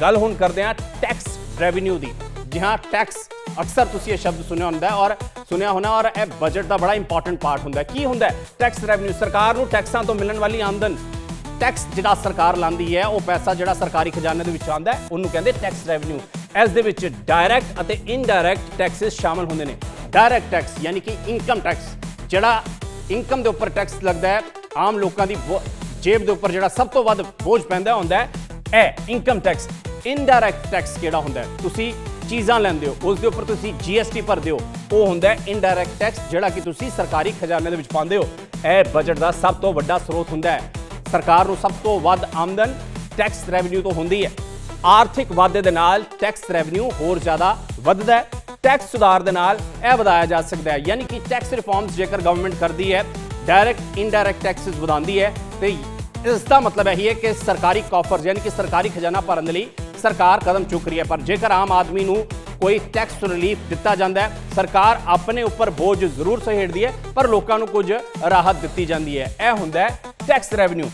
ਗੱਲ ਹੁਣ ਕਰਦੇ ਹਾਂ ਟੈਕਸ ਰੈਵਨਿਊ ਦੀ। ਜਿਹਾਂ ਟੈਕਸ ਅਕਸਰ ਤੁਸੀਂ ਇਹ ਸ਼ਬਦ ਸੁਣਿਆ ਹੁੰਦਾ ਔਰ ਸੁਣਿਆ ਹੋਣਾ ਔਰ ਇਹ ਬਜਟ ਦਾ ਬੜਾ ਇੰਪੋਰਟੈਂਟ ਪਾਰਟ ਹੁੰਦਾ ਕੀ ਹੁੰਦਾ ਟੈਕਸ ਰੈਵਨਿਊ ਸਰਕਾਰ ਨੂੰ ਟੈਕਸਾਂ ਤੋਂ ਮਿਲਣ ਵਾਲੀ ਆਮਦਨ। ਟੈਕਸ ਜਿਹੜਾ ਸਰਕਾਰ ਲਾਂਦੀ ਹੈ, ਉਹ ਪੈਸਾ ਜਿਹੜਾ ਸਰਕਾਰੀ ਖਜ਼ਾਨੇ ਦੇ ਵਿੱਚ ਆਉਂਦਾ ਹੈ, ਉਹਨੂੰ ਕਹਿੰਦੇ ਟੈਕਸ ਰੈਵਨਿਊ ਇਸ ਦੇ ਵਿੱਚ ਡਾਇਰੈਕਟ ਅਤੇ ਇਨਡਾਇਰੈਕਟ ਟੈਕਸਸ ਸ਼ਾਮਲ ਹੁੰਦੇ ਨੇ। ਡਾਇਰੈਕਟ ਟੈਕਸ ਯਾਨੀ ਕਿ ਇਨਕਮ ਟੈਕਸ ਜਿਹੜਾ ਇਨਕਮ ਦੇ ਉੱਪਰ ਟੈਕਸ ਲੱਗਦਾ ਹੈ, ਆਮ ਲੋਕਾਂ ਦੀ ਬੋ- ਜੇਬ ਦੇ ਉੱਪਰ ਜਿਹੜਾ ਸਭ ਤੋਂ ਵੱਧ ਬੋਝ ਪੈਂਦਾ ਹੁੰਦਾ ਹੈ, ਇਹ ਇਨਕਮ ਟੈਕਸ ਇਨਡਾਇਰੈਕਟ ਟੈਕਸ ਕਿਹੜਾ ਹੁੰਦਾ ਹੈ? ਤੁਸੀਂ ਚੀਜ਼ਾਂ ਲੈਂਦੇ ਹੋ ਉਸ ਦੇ ਉੱਪਰ ਤੁਸੀਂ GST ਭਰਦੇ ਹੋ, ਉਹ ਹੁੰਦਾ ਹੈ ਇਨਡਾਇਰੈਕਟ ਟੈਕਸ ਜਿਹੜਾ ਕਿ ਤੁਸੀਂ ਸਰਕਾਰੀ ਖਜ਼ਾਨੇ ਦੇ ਵਿੱਚ ਪਾਉਂਦੇ ਹੋ। ਇਹ ਬਜਟ ਦਾ ਸਭ ਤੋਂ ਵੱਡਾ ਸਰੋਤ ਹੁੰਦਾ ਹੈ। ਸਰਕਾਰ ਨੂੰ ਸਭ ਤੋਂ ਵੱਧ ਆਮਦਨ ਟੈਕਸ ਰੈਵਨਿਊ ਤੋਂ ਹੁੰਦੀ ਹੈ। ਆਰਥਿਕ ਵਾਧੇ ਦੇ ਨਾਲ ਟੈਕਸ ਰੈਵਨਿਊ ਹੋਰ ਜ਼ਿਆਦਾ ਵੱਧਦਾ ਹੈ। ਟੈਕਸ ਸੁਧਾਰ ਦੇ ਨਾਲ ਇਹ ਵਧਾਇਆ ਜਾ ਸਕਦਾ ਹੈ। ਯਾਨੀ ਕਿ ਟੈਕਸ ਰਿਫਾਰਮਸ ਜੇਕਰ ਗਵਰਨਮੈਂਟ ਕਰਦੀ ਹੈ ਡਾਇਰੈਕਟ ਇਨਡਾਇਰੈਕਟ ਟੈਕਸਸ ਵਧਾਉਂਦੀ ਹੈ ਤੇ ਇਸ ਦਾ ਮਤਲਬ ਇਹ ਹੈ ਕਿ ਸਰਕਾਰੀ ਕਾਫਰਜ਼ ਯਾਨੀ ਕਿ ਸਰਕਾਰੀ ਖਜ਼ਾਨਾ ਭਰਨ ਦੇ ਲਈ ਸਰਕਾਰ ਕਦਮ ਚੁੱਕ ਰਹੀ ਹੈ, ਪਰ ਜੇਕਰ ਆਮ ਆਦਮੀ ਨੂੰ ਕੋਈ ਟੈਕਸ ਰਿਲੀਫ ਦਿੱਤਾ ਜਾਂਦਾ ਹੈ, ਸਰਕਾਰ ਆਪਣੇ ਉੱਪਰ ਬੋਝ ਜ਼ਰੂਰ ਸਹੇੜਦੀ ਹੈ, ਪਰ ਲੋਕਾਂ ਨੂੰ ਕੁਝ ਰਾਹਤ ਦਿੱਤੀ ਜਾਂਦੀ ਹੈ। ਇਹ ਹੁੰਦਾ ਹੈ ਟੈਕਸ ਰੈਵਨਿਊ